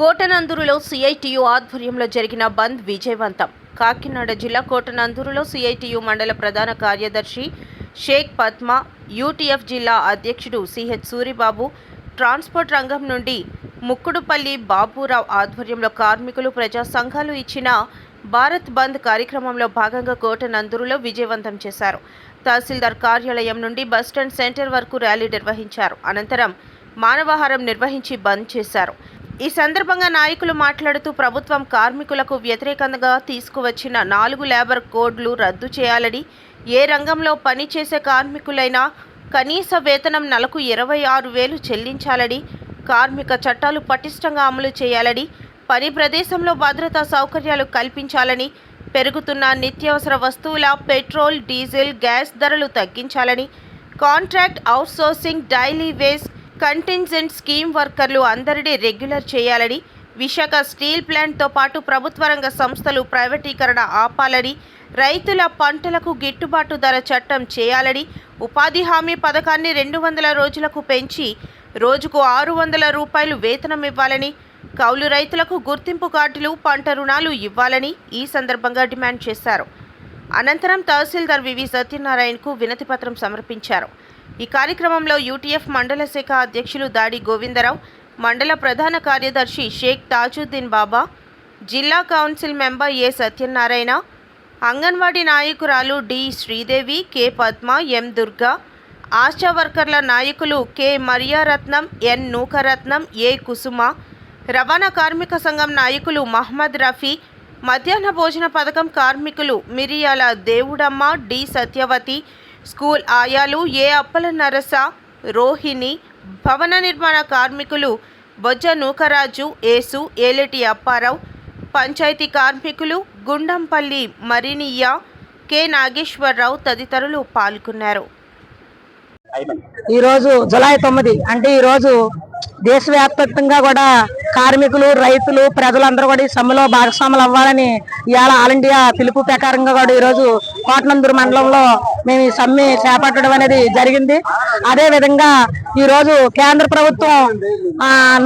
కోటనందూరులో CITU ఆధ్వర్యంలో జరిగిన బంద్ విజయవంతం. కాకినాడ జిల్లా కోటనందూరులో సిఐటియు మండల ప్రధాన కార్యదర్శి షేక్ పద్మ యూటీఎఫ్ జిల్లా అధ్యక్షుడు సిహెచ్ సూరిబాబు ట్రాన్స్పోర్ట్ రంగం నుండి ముక్కుడుపల్లి బాబురావు ఆధ్వర్యంలో కార్మికులు ప్రజా సంఘాలు ఇచ్చిన భారత్ బంద్ కార్యక్రమంలో భాగంగా కోటనందూరులో విజయవంతం చేశారు. తహసీల్దార్ కార్యాలయం నుండి బస్టాండ్ సెంటర్ వరకు ర్యాలీ నిర్వహించారు. అనంతరం మానవాహారం నిర్వహించి బంద్ చేశారు. ఈ సందర్భంగా నాయకులు మాట్లాడుతూ ప్రభుత్వం కార్మికులకు వ్యతిరేకంగా తీసుకువచ్చిన నాలుగు లేబర్ కోడ్లు రద్దు చేయాలని ఏ రంగంలో పనిచేసే కార్మికులైనా కనీస వేతనం నెలకు ఇరవై ఆరు వేలు చెల్లించాలని కార్మిక చట్టాలు పటిష్టంగా అమలు చేయాలని పని ప్రదేశంలో భద్రతా సౌకర్యాలు కల్పించాలని పెరుగుతున్న నిత్యావసర వస్తువుల పెట్రోల్ డీజిల్ గ్యాస్ ధరలు తగ్గించాలని contract outsourcing daily wages contingent scheme వర్కర్లు అందరినీ రెగ్యులర్ చేయాలని విశాఖ స్టీల్ ప్లాంట్తో పాటు ప్రభుత్వ రంగ సంస్థలు ప్రైవేటీకరణ ఆపాలని రైతుల పంటలకు గిట్టుబాటు ధర చట్టం చేయాలని ఉపాధి హామీ పథకాన్ని రెండు వందల రోజులకు పెంచి రోజుకు ఆరు వందల రూపాయలు వేతనం ఇవ్వాలని కౌలు రైతులకు గుర్తింపు కార్డులు పంట రుణాలు ఇవ్వాలని ఈ సందర్భంగా డిమాండ్ చేశారు. అనంతరం తహసీల్దార్ వివి సత్యనారాయణకు వినతిపత్రం సమర్పించారు. ఈ కార్యక్రమంలో యూటీఎఫ్ మండల శాఖ అధ్యక్షులు దాడి గోవిందరావు మండల ప్రధాన కార్యదర్శి షేక్ తాజుద్దీన్ బాబా జిల్లా council member A Satyanarayana Anganwadi నాయకురాలు D Sridevi K Padma M Durga ASHA వర్కర్ల నాయకులు కె మరియారత్నం ఎన్ నూకరత్నం ఏ కుసుమ రవాణా కార్మిక సంఘం నాయకులు మహమ్మద్ రఫీ మధ్యాహ్న భోజన పథకం కార్మికులు మిరియాల దేవుడమ్మ డి సత్యవతి స్కూల్ ఆయాలు ఏ అప్పల నరస రోహిణి భవన నిర్మాణ కార్మికులు బొజ్జ నూకరాజు ఏసు ఏలేటి అప్పారావు పంచాయతీ కార్మికులు గుండంపల్లి మరినియ్య కె నాగేశ్వరరావు తదితరులు పాల్గొన్నారు. ఈరోజు జులై తొమ్మిది అంటే ఈరోజు దేశవ్యాప్తంగా కూడా కార్మికులు రైతులు ప్రజలందరూ కూడా ఈ సమ్మెలో భాగస్వాములు అవ్వాలని ఇవాళ ఆల్ ఇండియా పిలుపు ప్రకారంగా కూడా ఈ రోజు కోటనందూరు మండలంలో మేము ఈ సమ్మె చేపట్టడం అనేది జరిగింది. అదే విధంగా ఈ రోజు కేంద్ర ప్రభుత్వం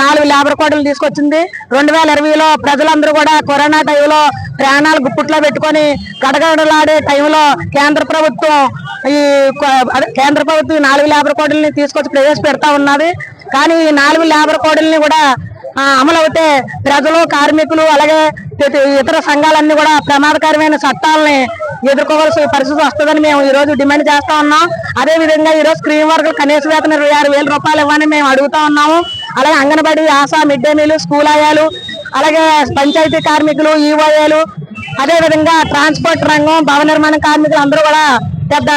నాలుగు లేబర్ కోడలు తీసుకొచ్చింది. రెండు వేల ఇరవైలో ప్రజలందరూ కూడా కరోనా టైంలో ప్రాణాలు గుప్పుట్లో పెట్టుకొని గడగడలాడే టైంలో కేంద్ర ప్రభుత్వం ఈ కేంద్ర ప్రభుత్వం నాలుగు లేబర్ కోడల్ని తీసుకొచ్చి ప్రవేశపెడతా ఉన్నది. కానీ ఈ నాలుగు లేబర్ కోడల్ని కూడా అమలు అవుతే ప్రజలు కార్మికులు అలాగే ఇతర సంఘాలన్నీ కూడా ప్రమాదకరమైన చట్టాలని ఎదుర్కోవాల్సిన పరిస్థితి వస్తుందని మేము ఈ రోజు డిమాండ్ చేస్తా ఉన్నాం. అదే విధంగా ఈ రోజు స్క్రీన్ వర్క్ కనీస వేతన ఇరవై ఆరు వేల రూపాయలు ఇవ్వని మేము అడుగుతా ఉన్నాము. అలాగే Anganwadi ASHA mid day meal school ఆయాలు అలాగే పంచాయతీ కార్మికులు ఈఓఏలు అదే విధంగా ట్రాన్స్పోర్ట్ రంగం భవన నిర్మాణ కార్మికులు అందరూ కూడా పెద్ద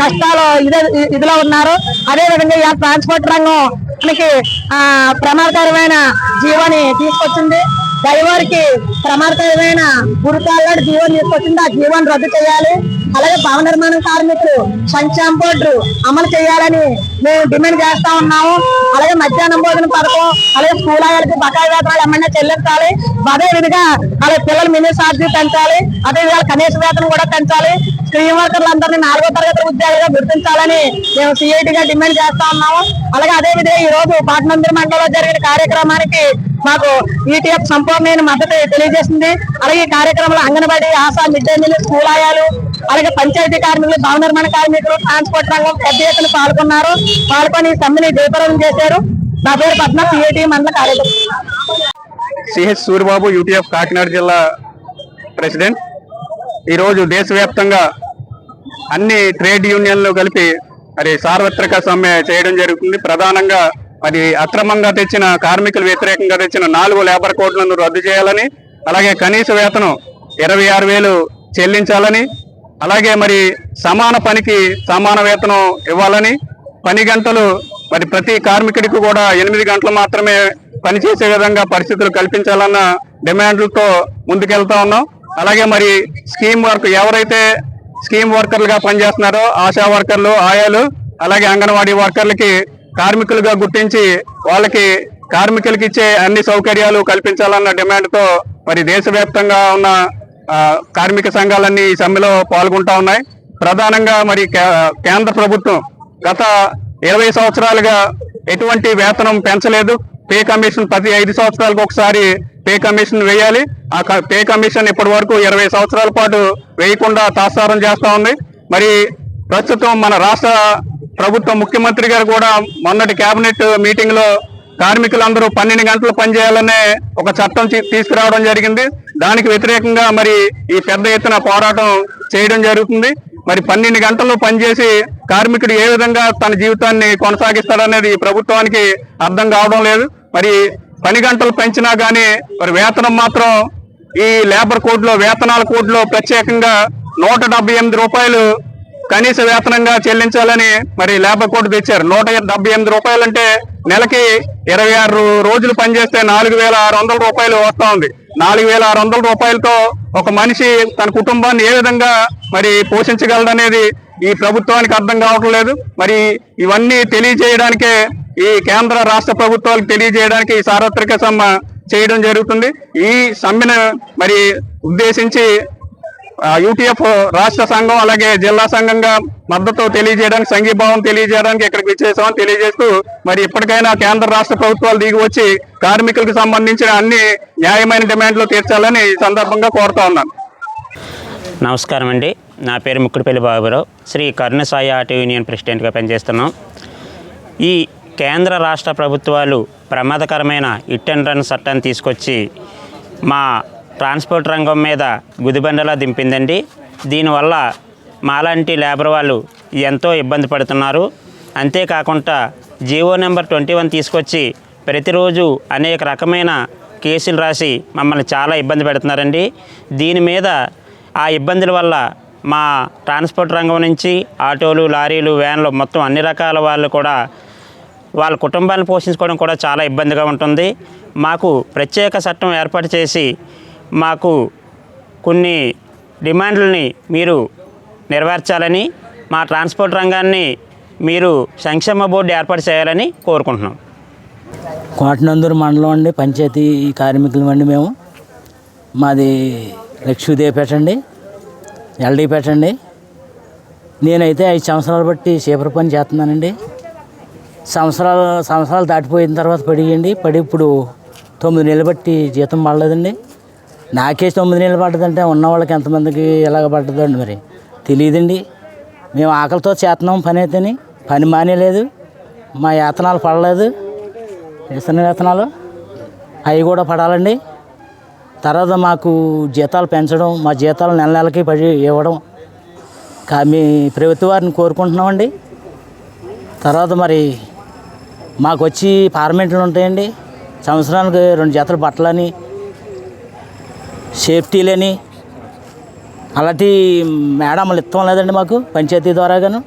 కష్టాలు ఇదే ఇదిలో ఉన్నారు. అదే విధంగా ట్రాన్స్పోర్ట్ రంగం మనకి ఆ ప్రమాదకరమైన జీవాన్ని తీసుకొచ్చింది. డ్రైవర్కి ప్రమాదకరమైన గురికాళ్ళ జీవన్ తీసుకొచ్చింది. ఆ జీవన్ రద్దు చేయాలి. అలాగే భవన నిర్మాణ కార్మికులు సంక్షేమ బోర్డు అమలు చేయాలని మేము డిమాండ్ చేస్తా ఉన్నాము. అలాగే మధ్యాహ్నం భోజన పథకం అలాగే స్కూల్ ఆయాలకి బకాయి వేతనాలు ఏమన్నా చెల్లించాలి. అదే విధంగా అలాగే పిల్లల మినీ సార్జీ పెంచాలి. అదే విధంగా కనీస వేతనం కూడా పెంచాలి. స్క్రీన్ వర్కర్లందరినీ నాలుగో తరగతి ఉద్యోగులుగా గుర్తించాలని మేము సిఐటిగా డిమాండ్ చేస్తా ఉన్నాము. అలాగే అదే విధంగా ఈ రోజు పాటనందిరి మండలంలో జరిగిన కార్యక్రమానికి మాకు ఈటీఎఫ్ సంపూర్ణమైన మద్దతు తెలియజేసింది. అలాగే ఈ కార్యక్రమంలో Anganwadi ASHA mid day meal school ఆయాలు అలాగే పంచాయతీ కార్మికులు భవన నిర్మాణ కార్మికులు ట్రాన్స్పోర్ట్ రంగం పెద్ద ఎత్తున పాల్గొన్నారు. పాల్గొని సమ్మెని జయప్రదం చేశారు. నా పేరు పద్మ సిఐటి మండల కార్యదర్శి. సిహెచ్ సూరిబాబు యూటీఎఫ్ కాకినాడ జిల్లా ప్రెసిడెంట్. ఈరోజు దేశవ్యాప్తంగా అన్ని ట్రేడ్ యూనియన్లు కలిపి మరి సార్వత్రిక సమ్మె చేయడం జరుగుతుంది. ప్రధానంగా మరి అక్రమంగా తెచ్చిన కార్మికులు వ్యతిరేకంగా తెచ్చిన నాలుగు లేబర్ కోడ్లను రద్దు చేయాలని అలాగే కనీస వేతనం ఇరవై ఆరు వేలు చెల్లించాలని అలాగే మరి సమాన పనికి సమాన వేతనం ఇవ్వాలని పని గంటలు మరి ప్రతి కార్మికుడికి కూడా ఎనిమిది గంటలు మాత్రమే పనిచేసే విధంగా పరిస్థితులు కల్పించాలన్న డిమాండ్లతో ముందుకెళ్తా ఉన్నాం. అలాగే మరి స్కీమ్ వర్క్ ఎవరైతే స్కీమ్ వర్కర్లుగా పనిచేస్తున్నారో ఆశా వర్కర్లు ఆయాలు అలాగే అంగన్వాడీ వర్కర్లకి కార్మికులుగా గుర్తించి వాళ్ళకి కార్మికులకి ఇచ్చే అన్ని సౌకర్యాలు కల్పించాలన్న డిమాండ్తో మరి దేశవ్యాప్తంగా ఉన్న కార్మిక సంఘాలన్నీ ఈ సమ్మెలో పాల్గొంటా ఉన్నాయి. ప్రధానంగా మరి కే- కేంద్ర ప్రభుత్వం గత ఇరవై సంవత్సరాలుగా ఎటువంటి వేతనం పెంచలేదు. పే కమిషన్ ప్రతి ఐదు సంవత్సరాలకు ఒకసారి పే కమిషన్ వేయాలి. ఆ క- పే కమిషన్ ఇప్పటి వరకు ఇరవై సంవత్సరాల పాటు వేయకుండా తాత్సారం చేస్తూ ఉంది. మరి ప్రస్తుతం మన రాష్ట్ర ప్రభుత్వ ముఖ్యమంత్రి గారు కూడా మొన్నటి కేబినెట్ మీటింగ్లో కార్మికులందరూ పన్నెండు గంటలు పనిచేయాలనే ఒక చట్టం తీ- తీసుకురావడం జరిగింది. దానికి వ్యతిరేకంగా మరి ఈ పెద్ద ఎత్తున పోరాటం చేయడం జరుగుతుంది. మరి పన్నెండు గంటలు పనిచేసి కార్మికుడు ఏ విధంగా తన జీవితాన్ని కొనసాగిస్తాడనేది ప్రభుత్వానికి అర్థం కావడం లేదు. మరి పని గంటలు పెంచినా కానీ మరి వేతనం మాత్రం ఈ లేబర్ కోడ్లో వేతనాల కోడ్లో ప్రత్యేకంగా నూట ఎనిమిది రూపాయలు కనీస వేతనంగా చెల్లించాలని మరి లేబర్ కోడ్ తెచ్చారు. నూట డెబ్బై ఎనిమిది రూపాయలు అంటే నెలకి ఇరవై ఆరు రోజులు పనిచేస్తే నాలుగు వేల ఆరు వందల రూపాయలు వస్తూ ఉంది నాలుగు వేల ఆరు వందల రూపాయలతో ఒక మనిషి తన కుటుంబాన్ని ఏ విధంగా మరి పోషించగలడనేది ఈ ప్రభుత్వానికి అర్థం కావటం లేదు. మరి ఇవన్నీ తెలియజేయడానికే ఈ కేంద్ర రాష్ట్ర ప్రభుత్వాలకు తెలియజేయడానికి ఈ సార్వత్రిక సమ్మె చేయడం జరుగుతుంది. ఈ సమ్మెను మరి ఉద్దేశించి యూటీఎఫ్ రాష్ట్ర సంఘం అలాగే జిల్లా సంఘంగా మద్దతు తెలియజేయడానికి సంఘీభావం తెలియజేయడానికి ఇక్కడికి విచ్చేసామని తెలియజేస్తూ మరి ఇప్పటికైనా కేంద్ర రాష్ట్ర ప్రభుత్వాలు దిగి వచ్చి కార్మికులకు సంబంధించిన అన్ని న్యాయమైన డిమాండ్లు తీర్చాలని ఈ సందర్భంగా కోరుతా ఉన్నాను. నమస్కారం అండి. నా పేరు ముక్కుడిపల్లి బాబురావు. శ్రీ కరుణసాయి ఆటో యూనియన్ ప్రెసిడెంట్గా పనిచేస్తున్నాం. ఈ కేంద్ర రాష్ట్ర ప్రభుత్వాలు ప్రమాదకరమైన ఇట్ అండ్ రన్ చట్టాన్ని తీసుకొచ్చి మా ట్రాన్స్పోర్ట్ రంగం మీద గుదిబండలా దింపిందండి. దీనివల్ల మాలాంటి లేబర్ వాళ్ళు ఎంతో ఇబ్బంది పడుతున్నారు. అంతేకాకుండా జీవో నెంబర్ ట్వంటీ వన్ తీసుకొచ్చి ప్రతిరోజు అనేక రకమైన కేసులు రాసి మమ్మల్ని చాలా ఇబ్బంది పెడుతున్నారండి. దీని మీద ఆ ఇబ్బందుల వల్ల మా ట్రాన్స్పోర్ట్ రంగం నుంచి ఆటోలు లారీలు వ్యాన్లు మొత్తం అన్ని రకాల వాళ్ళు కూడా వాళ్ళ కుటుంబాలను పోషించుకోవడం కూడా చాలా ఇబ్బందిగా ఉంటుంది. మాకు ప్రత్యేక చట్టం ఏర్పాటు చేసి మాకు కొన్ని డిమాండ్లని మీరు నెరవేర్చాలని మా ట్రాన్స్పోర్ట్ రంగాన్ని మీరు సంక్షేమ బోర్డు ఏర్పాటు చేయాలని కోరుకుంటున్నాం. కోటనందూరు మండలం అండి పంచాయతీ కార్మికులం అండి మేము. మాది లక్ష్మీదేవిపేట అండి ఎల్డీపేట అండి. నేనైతే ఐదు సంవత్సరాలు బట్టి చీపురు పని చేస్తున్నానండి. సంవత్సరాలు సంవత్సరాలు దాటిపోయిన తర్వాత పడియండి. పడి ఇప్పుడు తొమ్మిది నెలలు బట్టి జీతం పడలేదండి నాకే తొమ్మిది నెలలు పట్టదంటే ఉన్న వాళ్ళకి ఎంతమందికి ఎలాగ పడ్డదండి మరి. తెలియదండి మేము ఆకలితో చేస్తున్నాం పని అయితేని. పని మానేలేదు. మా వేతనాలు పడలేదు. వేసిన వేతనాలు అవి కూడా పడాలండి. తర్వాత మాకు జీతాలు పెంచడం మా జీతాలు నెల నెలకి పడి ఇవ్వడం కా మీ ప్రభుత్వ వారిని కోరుకుంటున్నామండి. తర్వాత మరి మాకు వచ్చి పార్మెంట్లు ఉంటాయండి. సంవత్సరానికి రెండు జతలు బట్టలని సేఫ్టీలని అలాంటి మేడములు ఇస్తాం లేదండి మాకు పంచాయతీ ద్వారాగాను.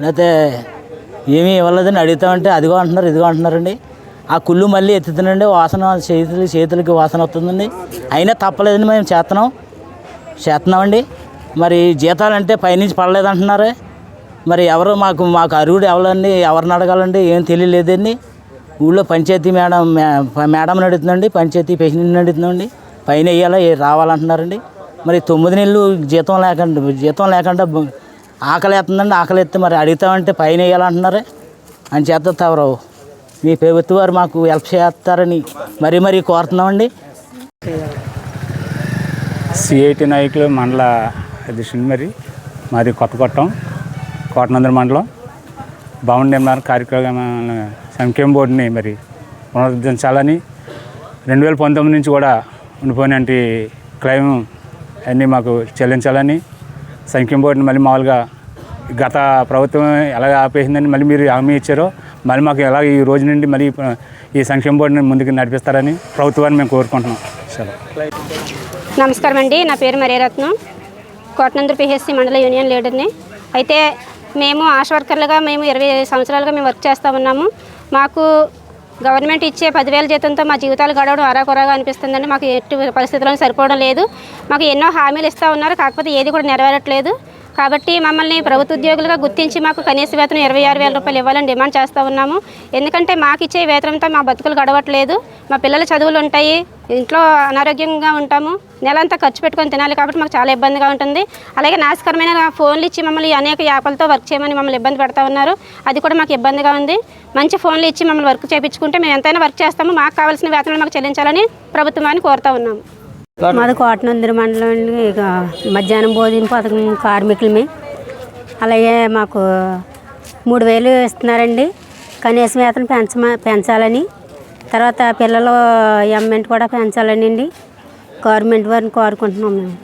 లేకపోతే ఏమీ ఇవ్వలేదని అడుగుతామంటే అదిగో అంటున్నారు ఇదిగో అంటున్నారండి. ఆ కుళ్ళు మళ్ళీ ఎత్తుతుందండి వాసన చేతులు చేతులకి వాసన వస్తుందండి. అయినా తప్పలేదండి మేము చేస్తున్నాం చేస్తున్నామండి మరి జీతాలు అంటే పైనుంచి పడలేదంటున్నారు. మరి ఎవరు మాకు మాకు అరుగుడు ఎవరండి ఎవరిని అడగాలండి ఏం తెలియలేదండి. ఊళ్ళో పంచాయతీ మేడం మే- మేడంని అడుగుతుందండి పంచాయతీ ప్రెసిడెంట్ని అడుగుతుందండి. పైన వేయాలా రావాలంటున్నారండి? మరి తొమ్మిది నెలలు జీతం లేకుండా జీతం లేకుండా ఆకలి వేస్తుందండి ఆకలి ఎత్తే మరి అడుగుతామంటే పైన వేయాలంటున్నారే అని చేత తవరు మీ ప్రభుత్వ వారు మాకు హెల్ప్ చేస్తారని మరీ మరీ కోరుతున్నామండి. సిఐటి నాయకులు మండల అధ్యక్షులు మరి మాది కొత్త కొట్టం కోటనందర మండలం. భవన నిర్మాణ కార్యక్రమ సంక్షేమ బోర్డుని మరి పునరుద్ధరించాలని రెండు వేల పంతొమ్మిది నుంచి కూడా ఉండిపోయినటువంటి క్లెయిమ్ అన్నీ మాకు చెల్లించాలని సంక్షేమ బోర్డుని మళ్ళీ మామూలుగా గత ప్రభుత్వం ఎలాగ ఆపేసిందని మళ్ళీ మీరు హామీ ఇచ్చారో మళ్ళీ మాకు ఎలా ఈ రోజు నుండి మళ్ళీ ఈ సంక్షేమ బోర్డుని ముందుకు నడిపిస్తారని ప్రభుత్వాన్ని మేము కోరుకుంటున్నాం. సరే. నమస్కారం అండి. నా పేరు మరీరత్నం కోటనందూరు పిహెచ్సి మండల యూనియన్ లీడర్ని. అయితే మేము ఆశ వర్కర్లుగా మేము ఇరవై సంవత్సరాలుగా మేము వర్క్ చేస్తూ ఉన్నాము. మాకు గవర్నమెంట్ ఇచ్చే పదివేల జీతంతో మా జీవితాలు గడవడం అరాకొరగా అనిపిస్తుందండి. మాకు ఎట్టి పరిస్థితుల్లో సరిపోవడం లేదు. మాకు ఎన్నో హామీలు ఇస్తూ ఉన్నారు. కాకపోతే ఏది కూడా నెరవేరట్లేదు. కాబట్టి మమ్మల్ని ప్రభుత్వ ఉద్యోగులుగా గుర్తించి మాకు కనీస వేతనం ఇరవై ఆరు వేల రూపాయలు ఇవ్వాలని డిమాండ్ చేస్తూ ఉన్నాము. ఎందుకంటే మాకు ఇచ్చే వేతనంతో మా బతుకులు గడవట్లేదు. మా పిల్లల చదువులు ఉంటాయి. ఇంట్లో అనారోగ్యంగా ఉంటాము. నెలంతా ఖర్చు పెట్టుకొని తినాలి కాబట్టి మాకు చాలా ఇబ్బందిగా ఉంటుంది. అలాగే నాశకరమైన ఫోన్లు ఇచ్చి మమ్మల్ని అనేక యాప్లతో వర్క్ చేయమని మమ్మల్ని ఇబ్బంది పెడతా ఉన్నారు. అది కూడా మాకు ఇబ్బందిగా ఉంది. మంచి ఫోన్లు ఇచ్చి మమ్మల్ని వర్క్ చేయించుకుంటే మేము ఎంతైనా వర్క్ చేస్తాము. మాకు కావాల్సిన వేతనాలు మాకు చెల్లించాలని ప్రభుత్వాన్ని కోరుతా ఉన్నాము. మాది కోటనందిరి మండలం అండి. ఇక మధ్యాహ్నం భోజన పథకం కార్మికులమే. అలాగే మాకు మూడు వేలు ఇస్తున్నారండి. కనీసం వేతనం పెంచ పెంచాలని. తర్వాత పిల్లలు ఎంఎంట్ కూడా పెంచాలని అండి గవర్నమెంట్ వారిని కోరుకుంటున్నాం మేము.